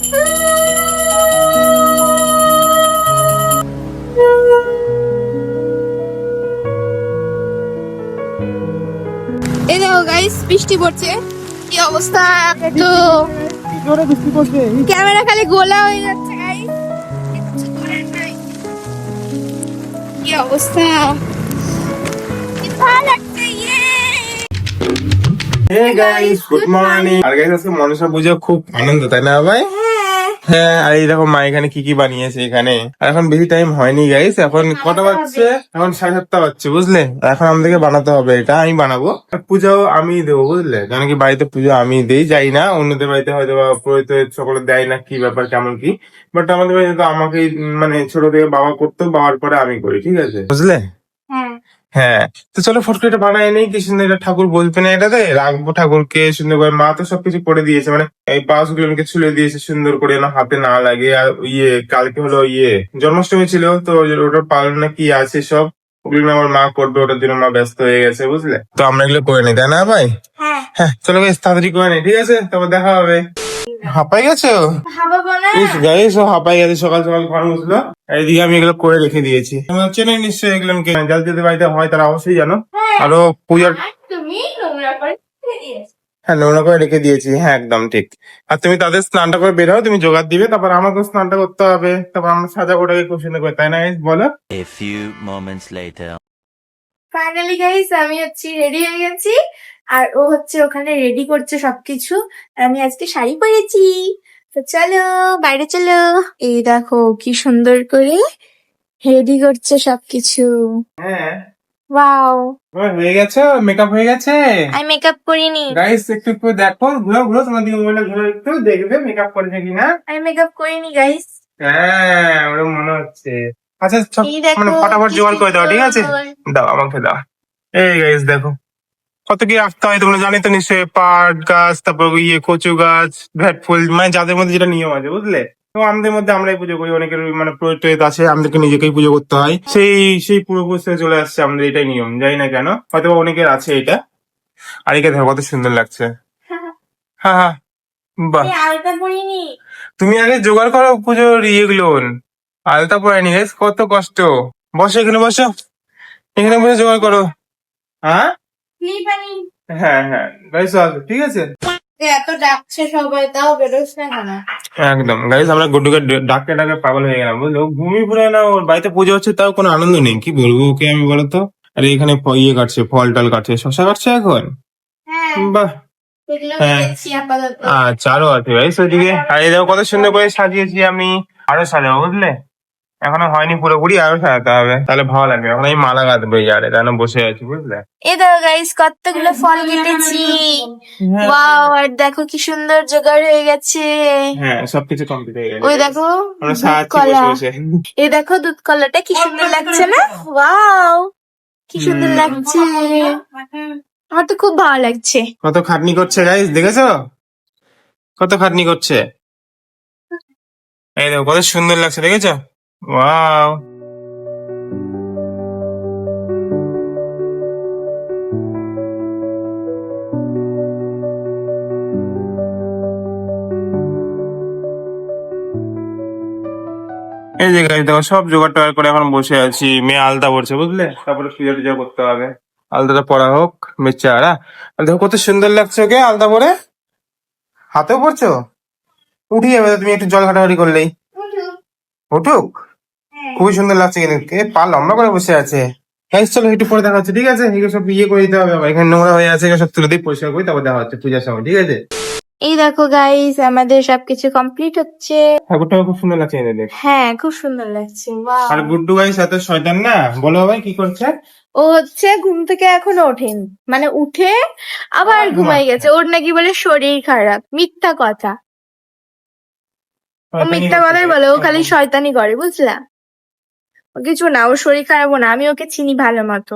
এই দেখো গাইস বৃষ্টি পড়ছে। কি অবস্থা? তো জোরে বৃষ্টি পড়ছে। ক্যামেরা খালি গোলা হয়ে যাচ্ছে গাইস কি অবস্থা? হে গাইস গুড মর্নিং আর গাইস আজকে মনসা পুজো খুব আনন্দ তাই না ভাই? হ্যাঁ আর এই দেখো মা এখানে কি কি বানিয়েছে এখানে। আর এখন বেশি টাইম হয়নি গাইস এখন কটা বাজছে? এখন সাড়ে সাতটা বাজছে বুঝলে? এখন আমাদেরকে বানাতে হবে এটা আমি বানাবো। আর পূজাও আমি দেবো বুঝলে? কারণ কি বাড়িতে পুজো আমি দেই যাই না। অন্যদের বাড়িতে হয়তো বা পুরোহিত সকলে দেয় না কি ব্যাপার কেমন কি। বাট আমাদের বাড়িতে তো আমাকেই মানে ছোট থেকে বাবা করতো বাবার পরে আমি করি ঠিক আছে? বুঝলে? হ্যাঁ। তো চলো ফটকে এটা বানাই নেই কি সুন্দর এটা ঠাকুর বলবে না এটাতে। রাখব ঠাকুরকে সুন্দর করে মা তো সবকিছু করে দিয়েছে মানে এই পাঁচ গুলোকে ছুলে দিয়েছে সুন্দর করে যেন হাতে না লাগে। আর ইয়ে কালকে হলো ইয়ে জন্মাষ্টমী ছিল তো ওটার পালন না কি আছে সব ওগুলো আমার মা করবে ওটার জন্য মা ব্যস্ত হয়ে গেছে বুঝলে? তো আমরা এগুলো করে নিই তাই না ভাই? হ্যাঁ। হ্যাঁ চলো বেশ তাড়াতাড়ি করে নিই ঠিক আছে? তারপর দেখা হবে। হাঁপাই গেছো? গাইস ও হাঁপাই গেছে সকাল সকাল ঘর মুছলো এইদিকে আমি এগুলো করে রেখে দিয়েছি। তোমরা চেনে নিশ্চয়ই এগুলো যাদের যাদের বাড়িতে হয় তারা অবশ্যই জানো। আরও পূজার। হ্যাঁ নোংরা করে রেখে দিয়েছি। হ্যাঁ একদম ঠিক। আর তুমি তাদের স্নানটা করে বের হও তুমি জোগাড় দিবে। তারপর আমাকেও স্নানটা করতে হবে। তারপর আমরা সাজা গোটাকে খুব সুন্দর করে তাই না বলো। A few moments later. Finally guys আমি হচ্ছে রেডি হয়ে গেছি। আর ও হচ্ছে ওখানে রেডি করছে সবকিছু। আর আমি আজকে শাড়ি পরেছি। তো চলো বাইরে চলো। এই দেখো কি সুন্দর করে রেডি করছে সবকিছু। হ্যাঁ। ওয়াও হয়ে গেছে? মেকআপ হয়ে গেছে? আমি মেকআপ করিনি। গাইস একটু একটু দেখো ঘুরো ঘুরো। তোমার দিকে মোবাইলটা ঘুরো একটু দেখবে মেকআপ করেছে কিনা? আমি মেকআপ করিনি গাইস হ্যাঁ ওরকম মনে হচ্ছে। আচ্ছা মানে ফটাফট জোগাড় করে দাও ঠিক আছে। দাও আমাকে দাও। এই গাইস দেখো। কত কি রাখতে হয় তোমরা জানি তো নিশ্চয়ই পাট গাছ তারপর ইয়ে কচু গাছ ভ্যাট ফুল মানে যাদের মধ্যে যেটা নিয়ম আছে বুঝলে? তো আমাদের মধ্যে আমরাই পুজো করি অনেকের মানে প্রয়োগ আছে আমাদেরকে নিজেকেই পুজো করতে হয়। সেই সেই পূর্বপুরুষ চলে আসছে আমাদের এটাই নিয়ম জানি না কেন হয়তো অনেকের আছে এটা। আর একে দেখো কত সুন্দর লাগছে। হ্যাঁ হ্যাঁ বাহ। তুমি আগে জোগাড় করো পুজোর ইয়েগুলো আলতা পড়ায়নি কত কষ্ট। বসো এখানে বসো। এখানে বসে জোগাড় করো। হ্যাঁ? হ্যাঁ হ্যাঁ গাইস ঠিক আছে? এত ডাকছে সবাই তাও বেরোস না কেন? একদম গাইস আমরা গুড্ডুকে ডাকতে ডাকে পাগল হয়ে গেলাম বুঝলো? না ওর বাড়িতে পুজো হচ্ছে তাও কোনো আনন্দ নেই কি বলব ওকে আমি বলতো? আরে এখানে ইয়ে কাটছে ফল টল কাটছে শশা কাটছে এখন? হ্যাঁ বাহ। হ্যাঁ। আচ্ছা আরও আছে গাইস ওইদিকে। আর কত সুন্দর করে সাজিয়েছি আমি আরও সাজাবো বুঝলে? এখনও হয়নি পুরোপুরি আরও সাজাতে হবে। তাহলে ভালো লাগবে। এখন আমি মালা গাঁথবো জারে কেন বসে আছি বুঝলে? এই দেখো গাইস কতগুলো ফল কেটেছি। ওয়াও আর দেখো কি সুন্দর জোগাড় হয়ে গেছে। হ্যাঁ সবকিছু কমপ্লিট হয়ে গেছে। ওই দেখো কলা। বসে। দেখো দুধ কলাটা কি সুন্দর লাগছে না? ওয়াও কি সুন্দর লাগছে। আমার তো খুব ভালো লাগছে। কত খাটনি করছে গাইস দেখেছ? কত খাটনি করছে? এই দেখো কত সুন্দর লাগছে দেখেছ? ওয়াও এই যে গাইস দেখো সব জোগাড় টোগাড় করে এখন বসে আছি। মেয়ে আলতা পড়ছে বুঝলে? তারপরে পূজা টুজা করতে হবে। আলতাটা পরা হোক বেচারা আর দেখো কত সুন্দর লাগছে ওকে আলতা পরে। হাতেও পড়ছো উঠে যাবে তুমি একটু জল ঘাটাঘাটি করলেই। উঠুক? খুবই সুন্দর লাগছে কিন্তু কে পা লম্বা করে বসে আছে। হ্যাঁ চলো একটু পরে দেখা হচ্ছে ঠিক আছে? এগুলো সব ইয়ে করে দিতে হবে আবার এখানে নোংরা হয়ে আছে এগুলো সব তুলে দিয়ে পরিষ্কার করি তারপর দেখা হচ্ছে পূজার সময় ঠিক আছে? এই দেখো গাইস আমাদের সবকিছু কমপ্লিট হচ্ছে। ঠাকুরটা খুব সুন্দর লাগছে এনে দেখ হ্যাঁ খুব সুন্দর লাগছে আর গুড্ডু গাই সাথে শয়তান না? বলো ভাই কি করছে? ও হচ্ছে ঘুম থেকে এখনও ওঠেন মানে উঠে আবার ঘুমাই গেছে। ওর নাকি বলে শরীর খারাপ মিথ্যা কথা। ও মিথ্যা কথাই বলে ও খালি শয়তানি করে বুঝলা? কিছু না ওর শরীর খারাপও না আমি ওকে চিনি ভালো মতো।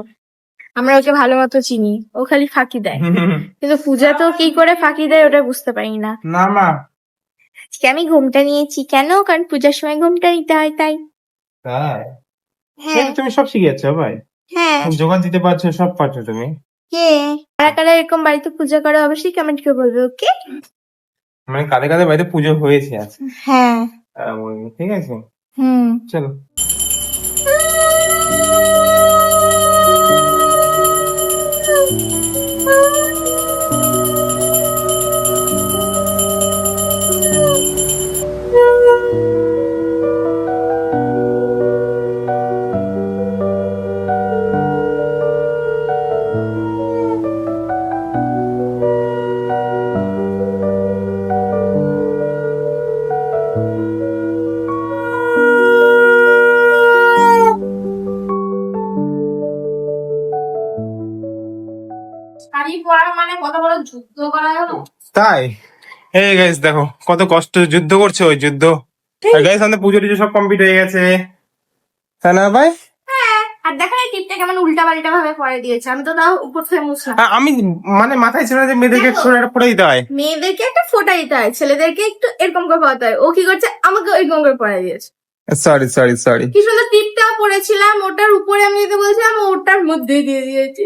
আমরা ওকে ভালো মতো চিনি ও খালি ফাঁকি দেয়। কিন্তু পূজা তো কি করে ফাঁকি দেয় ওটা বুঝতে পারি না। না মা আজকে আমি ঘুমটা নিয়েছি কেন? কারণ পূজার সময় ঘুমটা নিতে হয় তাই। তাই? হ্যাঁ। তুমি সব শিখেছো ভাই। হ্যাঁ। যোগান দিতে পারছ সব পারছ তুমি। হ্যাঁ কারা কারা এরকম বাড়িতে পূজা করে অবশ্যই কমেন্ট করে বলবে ওকে? মানে কাদের কাদের বাড়িতে পুজো হয়েছে আজ। হ্যাঁ। ঠিক আছে। হুম। চলো। শাড়ি পরা মানে কত বড় যুদ্ধ করা হলো? তাই? এই গাইস দেখো কত কষ্ট যুদ্ধ করছে ওই যুদ্ধ। আর গাইস আমাদের পুজো টুজো সব কমপ্লিট হয়ে গেছে। তাই না ভাই? হ্যাঁ আর দেখো এই টিপটা কেমন উল্টা পাল্টা ভাবে পরে দিয়েছে। আমি তো তাও উপর থেকে মুছলাম। আমি মানে মাথায় ছিল যে মেয়েদেরকে একটা পড়ে দিতে হয় মেয়েদেরকে একটা ফোটা দিতে হয় ছেলেদেরকে একটু এরকম করে পড়াতে হয়। ও কি করছে? আমাকে এরকম করে পড়াই দিয়েছে। সরি সরি সরি কি সুন্দর টিপটা পরেছিলাম ওটার উপরে আমি দিতে বলছিলাম ওটার মধ্যে দিয়ে দিয়েছি।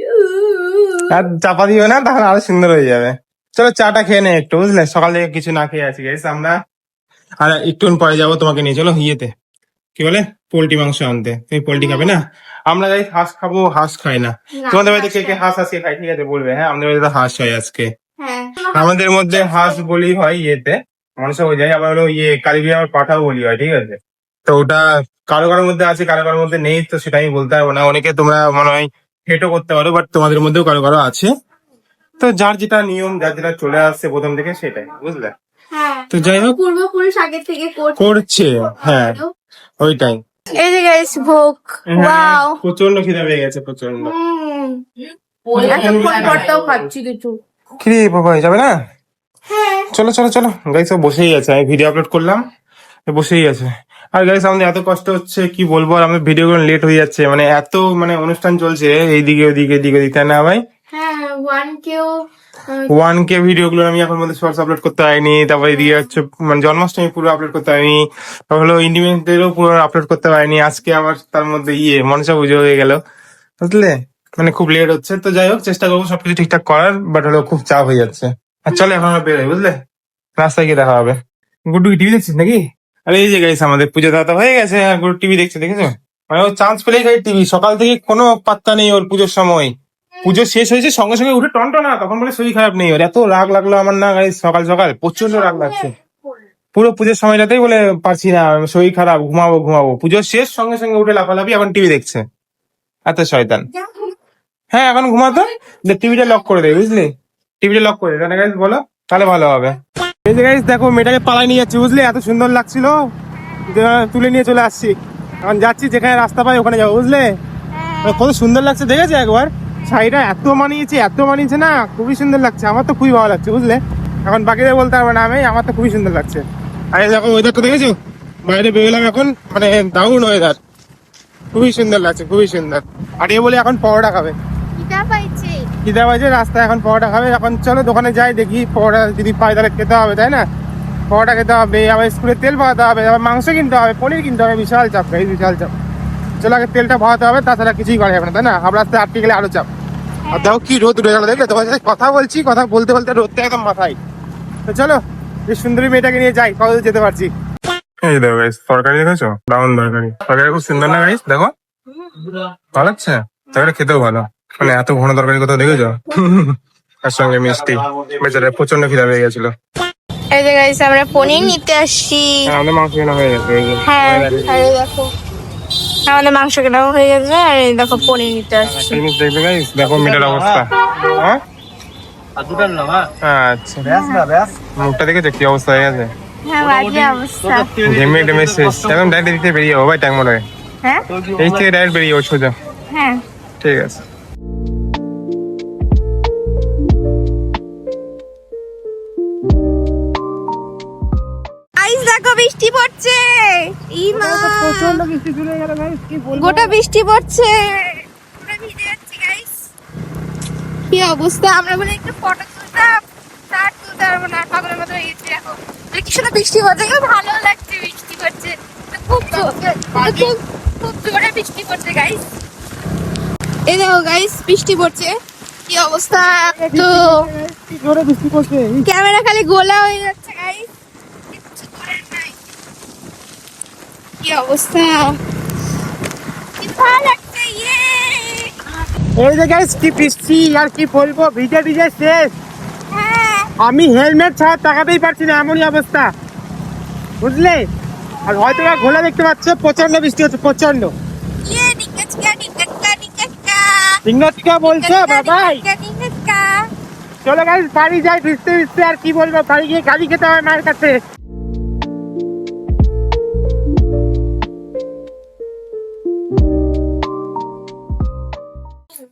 আর চাপা দিও না তাহলে আরও সুন্দর হয়ে যাবে। চলো চাটা খেয়ে নে একটু বুঝলে? সকাল থেকে কিছু না খেয়ে আছি গাইস আমরা। আর একটু পরে যাব তোমাকে নিয়ে চলো ইয়েতে। কি বলে? পোল্ট্রি মাংস আনতে। তুমি পোল্ট্রি খাবে না? আমরা গাইস হাঁস খাব হাঁস খাই না। তোমাদের বাড়িতে কে কে হাঁস আজকে খাই ঠিক আছে বলবে হ্যাঁ? আমাদের বাড়িতে হাঁস হয় আজকে। হ্যাঁ। আমাদের মধ্যে হাঁস বলি হয় ইয়েতে। মানুষ হয়ে যায় আবার হলো ইয়ে কালী বিয়ে আবার পাঠাও বলি হয় ঠিক আছে? তো ওটা কারও কারোর মধ্যে আছে কারও কারোর মধ্যে নেই তো সেটা আমি বলতে পারব না। অনেকে তোমরা মনে হয় হেটও করতে পারো বাট তোমাদের মধ্যেও কারও কারও আছে। তো যার যেটা নিয়ম যার যেটা চলে আসছে প্রথম থেকে সেটাই বুঝলে? হ্যাঁ তো যাই হোক। পূর্বপুরুষ আগের থেকে করছে। হ্যাঁ ওইটাই। এই যে গাইস ভোগ ওয়াও প্রচণ্ড খিদে পেয়ে গেছে প্রচণ্ড বাবা যাবে না? হ্যাঁ। চলো চলো চলো। গাইস বসেই আছে আমি ভিডিও আপলোড করলাম বসেই আছে। আর গাইস আমাদের এত কষ্ট হচ্ছে কি বলব? আর আমাদের ভিডিও গুলো লেট হয়ে যাচ্ছে। মানে এত মানে অনুষ্ঠান চলছে এইদিকে ওদিকে এদিকে ওদিকে তাই না ভাই? হ্যাঁ ওয়ান কেও ওয়ান কে ভিডিও গুলো আমি এখন মধ্যে শর্টস আপলোড করতে পারিনি তারপরে এদিকে হচ্ছে মানে জন্মাষ্টমী পুরো আপলোড করতে পারিনি তারপর হলো ইন্ডিপেন্ডেন্স ডেরও পুরো আপলোড করতে পারিনি আজকে আবার তার মধ্যে ইয়ে মনসা পুজো হয়ে গেল বুঝলে? মানে খুব লেট হচ্ছে তো যাই হোক চেষ্টা করব সবকিছু ঠিকঠাক করার বাট হলো খুব চাপ হয়ে যাচ্ছে। আর চলো এখন বেরোই বুঝলে? রাস্তায় গিয়ে দেখা হবে। গুড্ডু টিভি দেখছিস নাকি? আরে এই যে গাইস আমাদের পুজো দাদা হয়ে গেছে, আর গুড্ডু টিভি দেখছে, দেখেছ? মানে ও চান্স পেলেই খাই টিভি সকাল থেকে কোনো পাত্তা নেই ওর পুজোর সময়। পুজো শেষ হয়েছে, সঙ্গে সঙ্গে উঠে টনটনা তখন বলে শরীর খারাপ নেই ওর। এত রাগ লাগল আমার না গাইস সকাল সকাল। প্রচণ্ড রাগ লাগছে। পুরো পুজোর সময়টাতেই বলে, পারছি না, শরীর খারাপ, ঘুমাবো ঘুমাবো। পুজোর শেষ, সঙ্গে সঙ্গে উঠে লাফালাফি, এখন টিভি দেখছে। এত শয়তান। হ্যাঁ এখন ঘুমাতো? টিভিটা লক করে দেয় বুঝলি? টিভিটা লক করে দে। তাহলে গাইস বলো, তাহলে ভালো হবে। এই যে গাইস দেখো মেয়েটাকে পালাই নিয়ে যাচ্ছি বুঝলি? এত সুন্দর লাগছিল। তুলে নিয়ে চলে আসছি। এখন যাচ্ছি যেখানে রাস্তা পাই ওখানে যাব বুঝলে? কত সুন্দর লাগছে দেখেছে একবার? শাড়িটা এত মানিয়েছে এত মানিয়েছে না খুবই সুন্দর লাগছে। আমার তো খুবই ভালো লাগছে বুঝলে? এখন বাকিদের বলতে পারব না আমি আমার তো খুবই সুন্দর লাগছে। আরে দেখো ওয়েদারটা দেখেছ? বাইরে বেরোলাম এখন মানে দারুণ ওয়েদার খুবই সুন্দর লাগছে খুবই সুন্দর। আর এ বলে এখন পরোটা খাবে। খিদা বাজে রাস্তায় এখন পরোটা খাবে। এখন চলো দোকানে যাই, দেখি পরোটা যদি পাই তাহলে খেতে হবে, তাই না? পরোটা খেতে হবে, আবার স্কুলে তেল ভরাতে হবে, আবার মাংস কিনতে হবে, পনির কিনতে হবে, বিশাল চাপ এই বিশাল চাপ। চলো আগে তেলটা ভরাতে হবে, তাছাড়া কিছুই করা যাবে না, তাই না? আবার রাস্তায় আটকে গেলে আরও চাপ। আর দেখো কি রোদ উঠে গেল, দেখলে? তোমার সাথে কথা বলছি, কথা বলতে বলতে রোদটা একদম মাথায়। তো চলো, এই সুন্দরী মেয়েটাকে নিয়ে যাই কত যেতে পারছি। এই দেখো গাইস তরকারি দেখেছ? ব্রাউন তরকারি। তরকারি খুব সুন্দর না গাইস দেখো। ভালো লাগছে? তরকারি খেতেও ভালো। মানে এত ঘন তরকারি কোথাও দেখেছ? তার সঙ্গে মিষ্টি। বেচারা প্রচণ্ড খিদা পেয়ে গেছিল। এই যে গাইস আমরা পনির নিতে আসছি। হ্যাঁ, আমাদের মাংস কেনা হয়ে গেছে হ্যাঁ আর এই দেখো। আমাদের মাংস কেনাও হয়ে গেছে আর এই দেখো পনির নিতে আসছি। দেখবে গাইস দেখো মেয়েটার অবস্থা। হ্যাঁ? আচ্ছা। মুখটা দেখেছ? কি অবস্থা হয়ে গেছে? হ্যাঁ বাজে ঘেমে শেষ। এখন ডাইরেক্ট দিতে বেরিয়ে যাব ভাই টাইম মনে হয় হ্যাঁ এই থেকে ডাইরেক্ট বেরিয়ে যাব সোজা। হ্যাঁ। ঠিক আছে। আইস দেখো বৃষ্টি পড়ছে। ই মা গোটা বৃষ্টি পড়ছে। পুরো ভিজে যাচ্ছি গাইস কি অবস্থা? আমরা বলে একটু ফটো তুলতাম। তার তুলতে পারব না পাগলের মতো হয়ে গেছি এখন। কি সুন্দর বৃষ্টি পড়ছে ভালো লাগছে বৃষ্টি পড়ছে। খুব খুব খুব জোরে বৃষ্টি পড়ছে গাইস এই দেখো গাইস বৃষ্টি পড়ছে। কি অবস্থা? তো ক্যামেরা খালি গোলা হয়ে যাচ্ছে গাইস কি অবস্থা? ইয়ে! এই যে গাইস কি বৃষ্টি আর কি বলব ভিজে ভিজে শেষ। হ্যাঁ। আমি হেলমেট ছাড়া তাকাতেই পারছি না এমনই অবস্থা। বুঝলে? আর হয়তো ঘোলা দেখতে পাচ্ছ প্রচণ্ড বৃষ্টি হচ্ছে প্রচণ্ড ইয়ে টিকা বলছো বাবাই? চলো গাইস বাড়ি যাই ভিজতে ভিজতে আর কি বলব বাড়ি গিয়ে গাড়ি খেতে হবে মায়ের কাছে।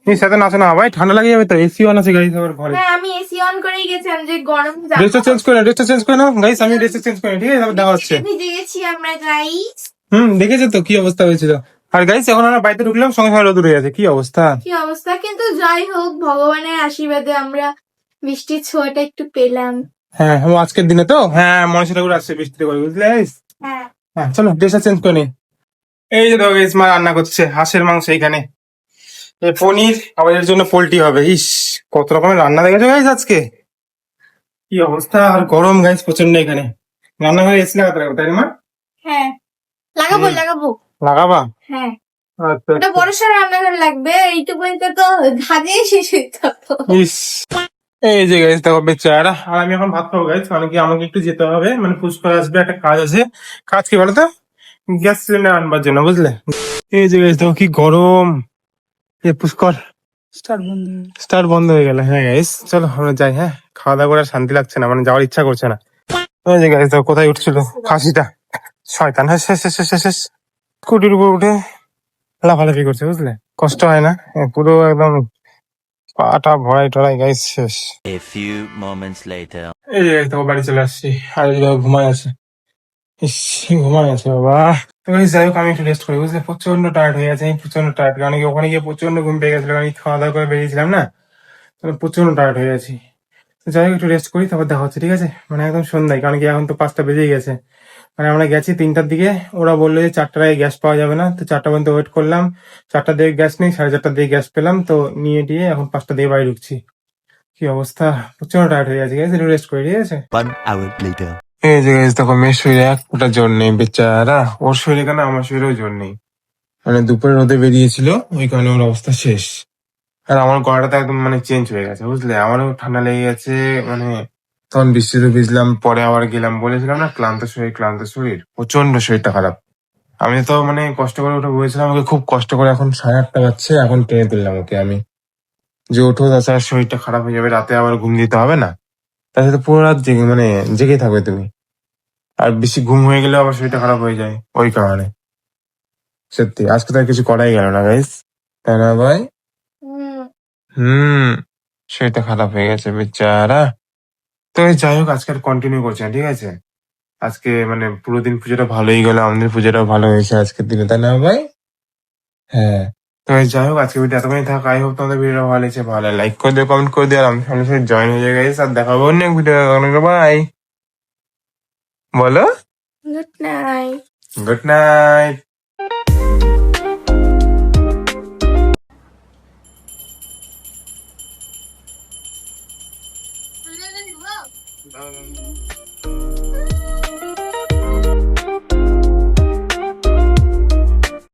এই সাথে নাচো না ভাই ঠান্ডা লাগে যাবে তো এসি অন আছে গাইস আবার ঘরে। হ্যাঁ আমি এসি অন করেই গেছিলাম যে গরম ড্রেসটা চেঞ্জ করে ড্রেসটা চেঞ্জ করে নাও গাইস আমি ড্রেসটা চেঞ্জ করে ঠিক আছে তারপর দেখা হচ্ছে। ভিজে গেছি আমরা গাইস হুম দেখেছ তো কি অবস্থা হয়েছিল? আর গাইস এখন আমরা বাড়িতে ঢুকলাম সঙ্গে সঙ্গে রোদ উঠে গেছে কি অবস্থা? কি অবস্থা? কিন্তু যাই হোক ভগবানের আশীর্বাদে আমরা বৃষ্টির ছোঁয়াটা একটু পেলাম। হ্যাঁ ও আজকের দিনে তো? হ্যাঁ মনীষা ঠাকুর আসছে বৃষ্টিতে করে বুঝলে? হ্যাঁ। হ্যাঁ চলো ড্রেসটা চেঞ্জ করে নিই এই যে দেখো guys, মা রান্না করছে হাঁসের মাংস এইখানে এ পনির আবার এর জন্য পোল্ট্রি হবে। ইস কত রকমের রান্না দেখেছ গাইস আজকে? কি অবস্থা? আর গরম গাইস প্রচণ্ড এখানে। রান্নাঘরে এসি লাগাতে লাগবে তাই না হ্যাঁ। লাগাবো লাগাবো। লাগাবা? হ্যাঁ। আচ্ছা ওটা বড় সড় রান্নাঘর লাগবে এইটুকুনিতে তো ধাজেই শেষ হইতে হবে। ইস। এই যে গাইস দেখো বেচারা। আর আমি এখন ভাত খাব গাইস মানে কি আমাকে একটু যেতে হবে। মানে পুষ্কর আসবে একটা কাজ আছে। কাজ কি বলতো? গ্যাস সিলিন্ডার আনবার জন্য বুঝলে? এই যে গাইস দেখো কি গরম। এ পুষ্কর। স্টার্ট বন্ধ স্টার্ট বন্ধ হয়ে গেল। হ্যাঁ গাইস চলো আমরা যাই হ্যাঁ? খাওয়া দাওয়া করে আর শান্তি লাগছে না মানে যাওয়ার ইচ্ছা করছে না। ওই যে গাইস কোথায় উঠছিল? খাসিটা। শয়তান হ্যাঁ শেষ শেষ শেষ শেষ। স্কুটির উপর উঠে লাফালাফি করছে বুঝলে? কষ্ট হয় না। পুরো একদম পাটা ভরাই টরাই গাইস শেষ। A few moments later. এই যে তো বাড়ি চলে আসছি। আর এই ঘুমায় আছে। ইস ঘুমায় আছে বাবা। তো যাই হোক, আমি একটু রেস্ট করি, বুঝলে? প্রচণ্ড টায়ার্ড হয়ে গেছে, আমি প্রচণ্ড টায়ার্ড কারণ ওখানে গিয়ে প্রচণ্ড ঘুম পেয়ে গেছিল আমি খাওয়া দাওয়া করে বেরিয়েছিলাম না? প্রচণ্ড টায়ার্ড হয়ে তো যাই হোক, একটু রেস্ট করি, তারপর দেখা হচ্ছে, ঠিক আছে? মানে একদম সন্ধ্যায়, কারণ কি, এখন তো পাঁচটা বেজেই গেছে। মানে আমরা গেছি তিনটার দিকে, ওরা বলল যে চারটার আগে গ্যাস পাওয়া যাবে না, তো চারটা পর্যন্ত ওয়েট করলাম। চারটার দিকে গ্যাস নেই, সাড়ে চারটার দিকে গ্যাস পেলাম, তো নিয়ে দিয়ে এখন পাঁচটা দিয়ে বাড়ি ঢুকছি। কি অবস্থা? প্রচণ্ড টায়ার্ড হয়ে গেছে, ঠিক আছে? একটু রেস্ট করি, ঠিক আছে. এই যে দেখো, মেয়ের শরীরে এক ফোঁটা জ্বর নেই, বেচারা। ওর শরীরে কেন? আমার শরীরেও জ্বর নেই। মানে দুপুরে রোদে বেরিয়েছিল, ওই কারণে ওর অবস্থা শেষ। আর আমার গলাটা তো একদম মানে চেঞ্জ হয়ে গেছে, বুঝলে? আমারও ঠান্ডা লেগে গেছে মানে তখন বৃষ্টিতে ভিজলাম, পরে আবার গেলাম, বলেছিলাম না, ক্লান্ত শরীর ক্লান্ত শরীর প্রচণ্ড শরীরটা খারাপ। আমি তো মানে কষ্ট করে উঠে বলেছিলাম ওকে খুব কষ্ট করে এখন সাড়ে আটটা বাজছে, এখন টেনে তুললাম ওকে আমি। যে ওঠো তাছাড়া শরীরটা খারাপ হয়ে যাবে, রাতে আবার ঘুম দিতে হবে না। তাহলে তো পুরো রাত জেগে মানে জেগে থাকবে তুমি। আর বেশি ঘুম হয়ে গেলে আবার শরীরটা খারাপ হয়ে যায় ওই কারণে। সত্যি আজকে তো আর কিছু করাই গেল না গাইস তাই না ভাই? হুম। শরীরটা খারাপ হয়ে গেছে বেচারা। তো যাই হোক আজকে আর কন্টিনিউ করছে না ঠিক আছে? আজকে মানে পুরো দিন পুজোটা ভালোই গেল আমাদের পুজোটাও ভালো হয়েছে আজকের দিনে তাই না ভাই? হ্যাঁ। তো যাই হোক আজকে ভিডিও এতক্ষণই থাক। আই হোক তোমাদের ভিডিও ভালো লেগেছে। ভালো লাইক করে দিও কমেন্ট করে দিও আর আমি সামনে সাথে জয়েন হয়ে গেছি আর দেখাবো অন্য ভিডিও বাই বলো? Good night good night